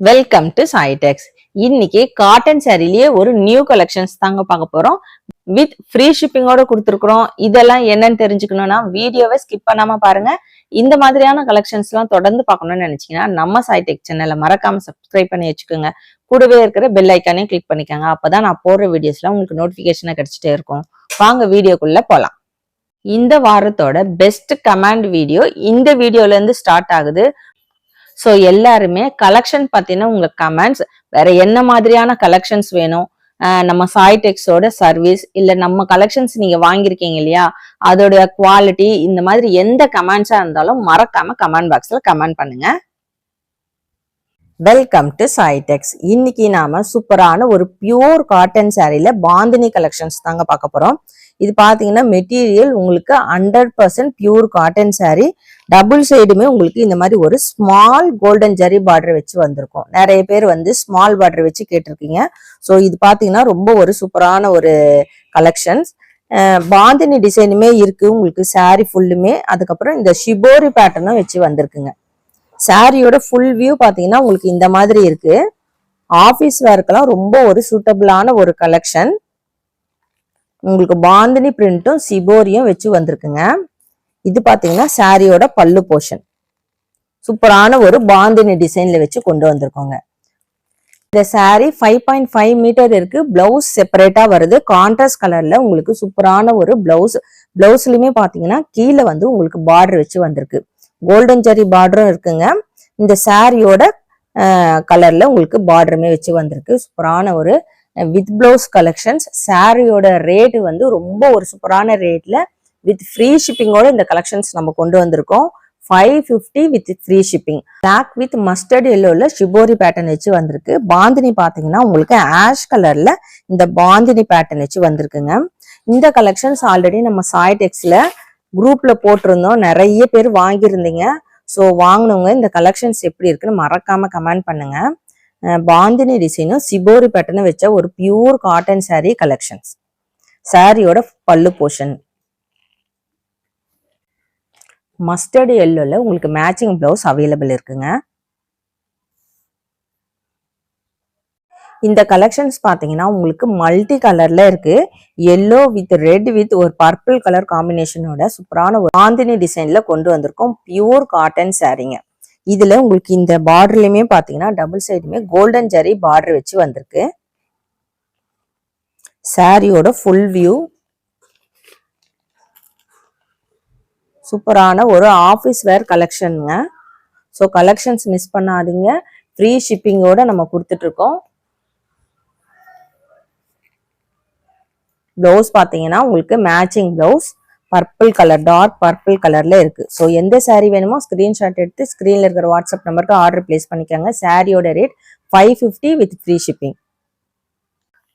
Welcome to சாய்டெக்ஸ் இன்னைக்கு cotton சாரிலேயே ஒரு new collections தாங்க பார்க்க போறோம். வித் ஃப்ரீ ஷிப்பிங்கோட கொடுத்துருக்குறோம். இதெல்லாம் என்னன்னு தெரிஞ்சுக்கணும்னா வீடியோவை ஸ்கிப் பண்ணாம பாருங்க. இந்த மாதிரியான கலெக்ஷன்ஸ் எல்லாம் தொடர்ந்து பார்க்கணும்னு நினைச்சீங்கன்னா நம்ம சாய்டெக் சேனலை மறக்காம சப்ஸ்கிரைப் பண்ணி வச்சுக்கோங்க. கூடவே இருக்கிற பெல் ஐக்கானையும் கிளிக் பண்ணிக்கோங்க. அப்பதான் நான் போடுற வீடியோஸ்லாம் உங்களுக்கு நோட்டிபிகேஷனா கிடைச்சிட்டே இருக்கும். வாங்க வீடியோக்குள்ள போலாம். இந்த வாரத்தோட பெஸ்ட் கமாண்ட் வீடியோ இந்த வீடியோல இருந்து ஸ்டார்ட் ஆகுது. ஸோ எல்லாருமே கலெக்ஷன் பார்த்தீங்கன்னா உங்க கமெண்ட்ஸ் வேற என்ன மாதிரியான கலெக்ஷன்ஸ் வேணும்? ஆஹ் நம்ம சாய்டெக்ஸோட சர்வீஸ் இல்ல நம்ம கலெக்ஷன்ஸ் நீங்க வாங்கியிருக்கீங்க இல்லையா? அதோட குவாலிட்டி இந்த மாதிரி எந்த கமெண்ட்ஸா இருந்தாலும் மறக்காம கமெண்ட் பாக்ஸ்ல கமெண்ட் பண்ணுங்க. வெல்கம் டு சாய்டெக்ஸ் இன்னைக்கு நாம சூப்பரான ஒரு பியூர் காட்டன் சாரியில பாந்தினி கலெக்ஷன்ஸ் தாங்க பார்க்க போறோம். இது பார்த்தீங்கன்னா மெட்டீரியல் உங்களுக்கு hundred percent pure cotton saree. Double சைடுமே உங்களுக்கு இந்த மாதிரி ஒரு ஸ்மால் கோல்டன் ஜரி பார்டர் வச்சு வந்திருக்கும். நிறைய பேர் வந்து ஸ்மால் பார்டர் வச்சு கேட்டிருக்கீங்க. ஸோ இது பார்த்தீங்கன்னா ரொம்ப ஒரு சூப்பரான ஒரு கலெக்ஷன்ஸ் பாந்தினி டிசைனுமே இருக்கு உங்களுக்கு saree ஃபுல்லுமே அதுக்கப்புறம் இந்த ஷிபோரி பேட்டர்னும் வச்சு வந்திருக்குங்க. சாரியோட ஃபுல் வியூ பார்த்தீங்கன்னா உங்களுக்கு இந்த மாதிரி இருக்கு. ஆஃபீஸ் வேர்க்கெல்லாம் ரொம்ப ஒரு சூட்டபிளான ஒரு கலெக்ஷன் உங்களுக்கு பாந்தினி பிரிண்ட்டும் சிபோரியும் வச்சு வந்திருக்குங்க. இது பார்த்தீங்கன்னா சாரியோட பல்லு போர்ஷன். சூப்பரான ஒரு பாந்தினி டிசைன்ல வச்சு கொண்டு வந்திருக்கோங்க. இந்த saree five point five metre இருக்கு. பிளவுஸ் செப்பரேட்டா வருது. கான்ட்ராஸ்ட் கலர்ல உங்களுக்கு சூப்பரான ஒரு பிளவுஸ் பிளவுஸ்லயுமே பாத்தீங்கன்னா கீழே வந்து உங்களுக்கு பார்டர் வச்சு வந்திருக்கு. கோல்டன் ஜரி பார்டரும் இருக்குங்க. இந்த சாரியோட கலர்ல உங்களுக்கு பார்டருமே வச்சு வந்திருக்கு. சூப்பரான ஒரு வித் பிளவுஸ் கலெக்ஷன்ஸ் சாரியோட ரேட்டு வந்து ரொம்ப ஒரு சூப்பரான ரேட்ல வித் ஃப்ரீ ஷிப்பிங்கோட இந்த கலெக்ஷன்ஸ் நம்ம கொண்டு வந்திருக்கோம். Five fifty with free shipping black with mustard எல்லோவில் shibori pattern வச்சு வந்திருக்கு. பாந்தினி பார்த்தீங்கன்னா உங்களுக்கு ஆஷ் கலரில் இந்த பாந்தினி பேட்டர்ன் வச்சு வந்திருக்குங்க. இந்த கலெக்ஷன்ஸ் ஆல்ரெடி நம்ம சாய்டெக்ஸில் குரூப்பில் போட்டிருந்தோம். நிறைய பேர் வாங்கியிருந்தீங்க. ஸோ வாங்கினவங்க இந்த கலெக்ஷன்ஸ் எப்படி இருக்குன்னு மறக்காம கமெண்ட் பண்ணுங்க. அஹ் பாந்தினி டிசைனும் சிபோரி பேட்டர்னும் வச்ச ஒரு பியூர் காட்டன் saree கலெக்ஷன்ஸ் சாரியோட பல்லு போர்ஷன் மஸ்டர்டு எல்லோல உங்களுக்கு மேட்சிங் பிளவுஸ் அவைலபிள் இருக்குங்க. இந்த கலெக்ஷன்ஸ் பார்த்தீங்கன்னா உங்களுக்கு மல்டி கலர்ல இருக்கு. எல்லோ வித் ரெட் வித் ஒரு பர்பிள் கலர் காம்பினேஷனோட சூப்பரான ஒரு ஆந்தினி டிசைன்ல கொண்டு வந்திருக்கோம். பியூர் காட்டன் சாரீங்க இதுல உங்களுக்கு இந்த பார்டர்லயுமே பாத்தீங்கன்னா டபுள் சைடுமே கோல்டன் ஜரி பார்டர் வச்சு வந்திருக்கு. சாரியோட ஃபுல் வியூ சூப்பரான ஒரு ஆஃபீஸ் வேர் கலெக்ஷனுங்க ஸோ கலெக்ஷன்ஸ் மிஸ் பண்ணாதீங்க. ஃப்ரீ ஷிப்பிங்கோட நம்ம கொடுத்துட்ருக்கோம். ப்ளவுஸ் பார்த்தீங்கன்னா உங்களுக்கு matching blouse purple colour dark purple கலர்ல இருக்கு. ஸோ எந்த சாரீ வேணுமோ ஸ்கிரீன்ஷாட் எடுத்து ஸ்கிரீன்ல இருக்கிற வாட்ஸ்அப் நம்பருக்கு ஆர்டர் பிளேஸ் பண்ணிக்கோங்க. சாரியோட rate five fifty with free shipping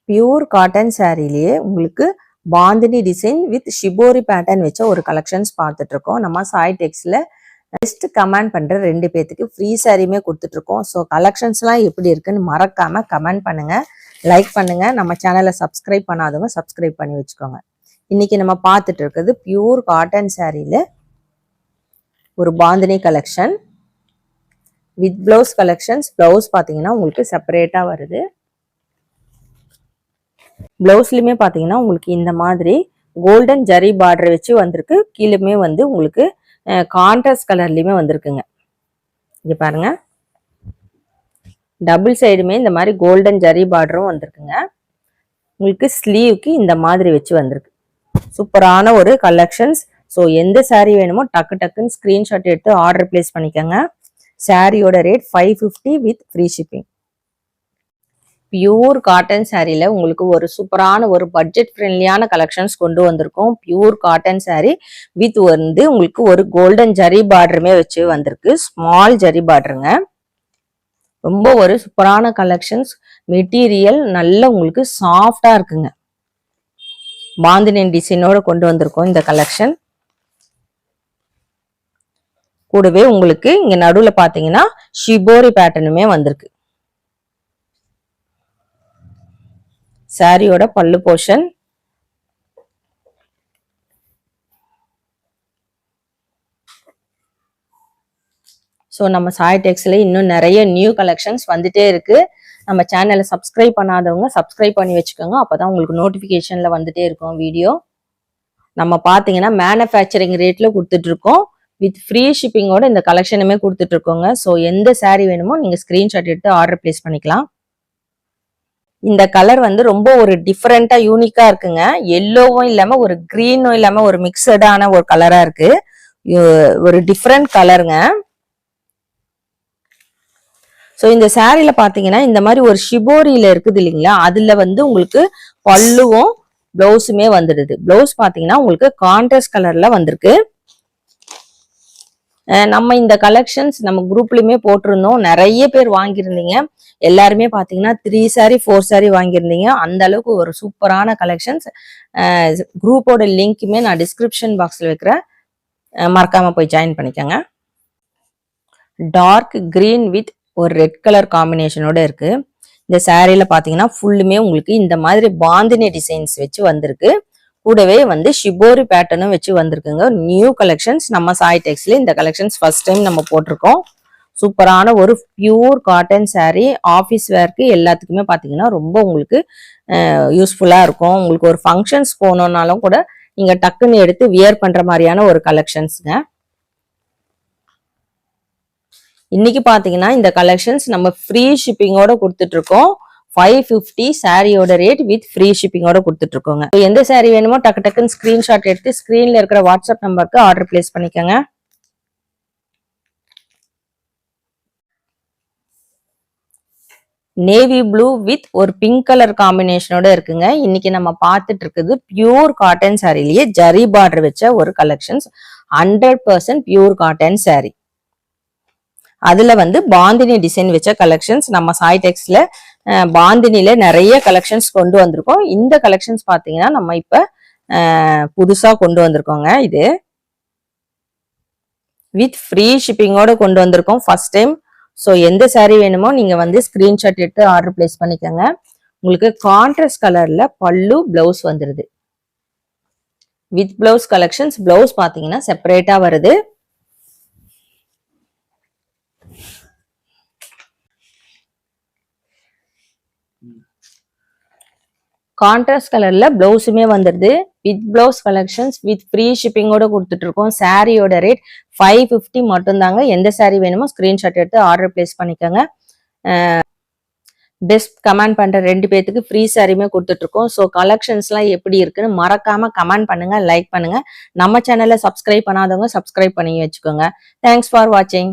pure cotton சாரீலேயே உங்களுக்கு Bandhani design with shibori pattern வச்ச ஒரு கலெக்ஷன்ஸ் பார்த்துட்டு இருக்கோம். நம்ம சாய் டெக்ஸ்ல பெஸ்ட் கமெண்ட் பண்ற ரெண்டு பேத்துக்கு ஃப்ரீ சாரியுமே கொடுத்துட்டு இருக்கோம். ஸோ கலெக்ஷன்ஸ்லாம் எப்படி இருக்குன்னு மறக்காம கமெண்ட் பண்ணுங்க. லைக் பண்ணுங்க. நம்ம சேனலை சப்ஸ்கிரைப் பண்ணாதவங்க சப்ஸ்கிரைப் பண்ணி வச்சுக்கோங்க. இன்னைக்கு நம்ம பார்த்துட்டு இருக்கிறது பியூர் காட்டன் சாரியில ஒரு Bandhani collection with blouse collections blouse பார்த்தீங்கன்னா உங்களுக்கு செப்பரேட்டாக வருது. பிளவுஸ்லயுமே பார்த்தீங்கன்னா உங்களுக்கு இந்த மாதிரி கோல்டன் ஜரி பார்டர் வச்சு வந்திருக்கு. கீழேயுமே வந்து உங்களுக்கு கான்ட்ராஸ்ட் கலர்லையுமே வந்திருக்குங்க. இங்கே பாருங்க. டபுள் சைடுமே இந்த மாதிரி கோல்டன் ஜரி பார்டரும் வந்திருக்குங்க. உங்களுக்கு ஸ்லீவ்க்கு இந்த மாதிரி வச்சு வந்திருக்கு. சூப்பரான ஒரு கலெக்ஷன்ஸ் ஸோ எந்த சாரீ வேணுமோ டக்கு டக்குன்னு ஸ்க்ரீன்ஷாட் எடுத்து ஆர்டர் பிளேஸ் பண்ணிக்கோங்க. சாரியோட rate five fifty with free shipping pure cotton சாரியில உங்களுக்கு ஒரு சூப்பரான ஒரு பட்ஜெட் ஃப்ரெண்ட்லியான கலெக்ஷன்ஸ் கொண்டு வந்திருக்கோம். பியூர் காட்டன் saree வித் வந்து உங்களுக்கு ஒரு கோல்டன் ஜரி பார்டருமே வச்சு வந்திருக்கு. ஸ்மால் ஜரி பார்டருங்க ரொம்ப ஒரு சூப்பரான கலெக்ஷன்ஸ் மெட்டீரியல் நல்ல உங்களுக்கு சாஃப்டா இருக்குங்க. பாந்தினியன் டிசைனோட கொண்டு வந்திருக்கோம் இந்த கலெக்ஷன் கூடவே உங்களுக்கு இங்க நடுவுல பாத்தீங்கன்னா ஷிபோரி பேட்டர்னுமே வந்திருக்கு. சாரியோட பல்லு போர்ஷன் ஸோ நம்ம சாய் டெக்ஸில் இன்னும் நிறைய நியூ கலெக்ஷன்ஸ் வந்துட்டே இருக்கு. நம்ம சேனலை சப்ஸ்கிரைப் பண்ணாதவங்க சப்ஸ்கிரைப் பண்ணி வச்சுக்கோங்க. அப்போதான் உங்களுக்கு நோட்டிஃபிகேஷனில் வந்துட்டே இருக்கும் வீடியோ நம்ம பார்த்தீங்கன்னா மேனுஃபேக்சரிங் ரேட்டில் கொடுத்துட்ருக்கோம் வித் ஃப்ரீ ஷிப்பிங்கோட இந்த கலெக்ஷனுமே கொடுத்துட்ருக்கோங்க ஸோ எந்த சாரீ வேணுமோ நீங்கள் ஸ்க்ரீன்ஷாட் எடுத்து ஆர்டர் பிளேஸ் பண்ணிக்கலாம். இந்த கலர் வந்து ரொம்ப ஒரு டிஃப்ரெண்டா யூனிக்கா இருக்குங்க. எல்லோவும் இல்லாம ஒரு கிரீனும் இல்லாம ஒரு மிக்சடான ஒரு கலரா இருக்கு. ஒரு டிஃப்ரெண்ட் கலருங்க ஸோ இந்த சாரில பாத்தீங்கன்னா இந்த மாதிரி ஒரு ஷிபோரியில இருக்குது இல்லைங்களா? அதுல வந்து உங்களுக்கு பல்லுவும் பிளவுஸுமே வந்துடுது. பிளவுஸ் பாத்தீங்கன்னா உங்களுக்கு கான்ட்ராஸ்ட் கலர்ல வந்திருக்கு. நம்ம இந்த கலெக்ஷன்ஸ் நம்ம குரூப்லயுமே போட்டிருந்தோம். நிறைய பேர் வாங்கியிருந்தீங்க. எல்லாருமே பாத்தீங்கன்னா த்ரீ சாரி ஃபோர் சாரி வாங்கியிருந்தீங்க. அந்த அளவுக்கு ஒரு சூப்பரான கலெக்ஷன்ஸ் குரூப்போட லிங்க்குமே நான் டிஸ்கிரிப்ஷன் பாக்ஸ்ல வைக்கிறேன். மறக்காம போய் ஜாயின் பண்ணிக்கோங்க. டார்க் கிரீன் வித் ஒரு ரெட் கலர் காம்பினேஷனோட இருக்கு. இந்த சாரீல பாத்தீங்கன்னா ஃபுல்லுமே உங்களுக்கு இந்த மாதிரி பாந்தினி டிசைன்ஸ் வச்சு வந்திருக்கு. கூடவே வந்து ஷிபோரி பேட்டர்னும் வச்சு வந்திருக்குங்க. நியூ கலெக்ஷன்ஸ் நம்ம சாய் டெக்ஸ்ல இந்த கலெக்ஷன்ஸ் ஃபர்ஸ்ட் டைம் நம்ம போட்டிருக்கோம். சூப்பரான ஒரு பியூர் காட்டன் சாரீ ஆஃபீஸ் வேர்க்கு எல்லாத்துக்குமே பார்த்தீங்கன்னா ரொம்ப உங்களுக்கு யூஸ்ஃபுல்லாக இருக்கும். உங்களுக்கு ஒரு ஃபங்க்ஷன்ஸ் போகணுன்னாலும் கூட நீங்கள் டக்குன்னு எடுத்து வியர் பண்ணுற மாதிரியான ஒரு கலெக்ஷன்ஸுங்க இன்னைக்கு பாத்தீங்கன்னா இந்த கலெக்ஷன்ஸ் நம்ம ஃப்ரீ ஷிப்பிங்கோட கொடுத்துட்டு இருக்கோம் ஃபைவ் ஃபிஃப்டி சாரியோட ரேட் வித் ஃப்ரீ ஷிப்பிங்கோட கொடுத்துட்டு இருக்கோங்க எந்த சாரி வேணுமோ டக்கு டக்குன்னு ஸ்கிரீன்ஷாட் எடுத்து ஸ்கிரீன்ல இருக்கிற வாட்ஸ்அப் நம்பருக்கு ஆர்டர் பிளேஸ் பண்ணிக்கோங்க. நேவி ப்ளூ வித் ஒரு பிங்க் கலர் காம்பினேஷனோட இருக்குங்க. இன்னைக்கு நம்ம பார்த்துட்டு இருக்குது பியூர் காட்டன் சாரிலேயே ஜரி பார்டர் வச்ச ஒரு collections hundred percent pure cotton sari அதுல வந்து பாந்தினி டிசைன் வச்ச கலெக்ஷன்ஸ் நம்ம சாய் டெக்ஸ்ல பாந்தினில நிறைய கலெக்ஷன்ஸ் கொண்டு வந்திருக்கோம். இந்த கலெக்ஷன்ஸ் பாத்தீங்கன்னா நம்ம இப்ப புதுசாக புதுசா கொண்டு வந்திருக்கோங்க இது. வித் ஃப்ரீ ஷிப்பிங்கோட கொண்டு வந்திருக்கோம் ஃபர்ஸ்ட் டைம் ஸோ எந்த சாரீ வேணுமோ நீங்க வந்து ஸ்கிரீன்ஷாட் எடுத்து ஆர்டர் பிளேஸ் பண்ணிக்கோங்க. உங்களுக்கு கான்ட்ராஸ்ட் கலர்ல பல்லு பிளவுஸ் வந்துருது. வித் பிளவுஸ் கலெக்ஷன்ஸ் பிளவுஸ் பார்த்தீங்கன்னா செப்பரேட்டாக வருது. கான்ட்ராஸ்ட் கலர்ல பிளவுஸுமே வந்துருது. With blouse collections with free ஷிப்பிங்கோட கொடுத்துட்டு இருக்கோம் சாரியோட ரேட் ஃபைவ் ஃபிஃப்டி மட்டும்தாங்க. எந்த சாரீ வேணுமோ ஸ்கிரீன்ஷாட் எடுத்து ஆர்டர் பிளேஸ் பண்ணிக்கோங்க. பெஸ்ட் கமெண்ட் பண்ற ரெண்டு பேத்துக்கு ஃப்ரீ சாரியுமே கொடுத்துட்டு இருக்கோம் ஸோ கலெக்ஷன்ஸ்லாம் எப்படி இருக்குன்னு மறக்காம கமெண்ட் பண்ணுங்க லைக் பண்ணுங்க. நம்ம சேனலை சப்ஸ்கிரைப் பண்ணாதவங்க சப்ஸ்கிரைப் பண்ணி வச்சுக்கோங்க. தேங்க்ஸ் ஃபார் வாட்சிங்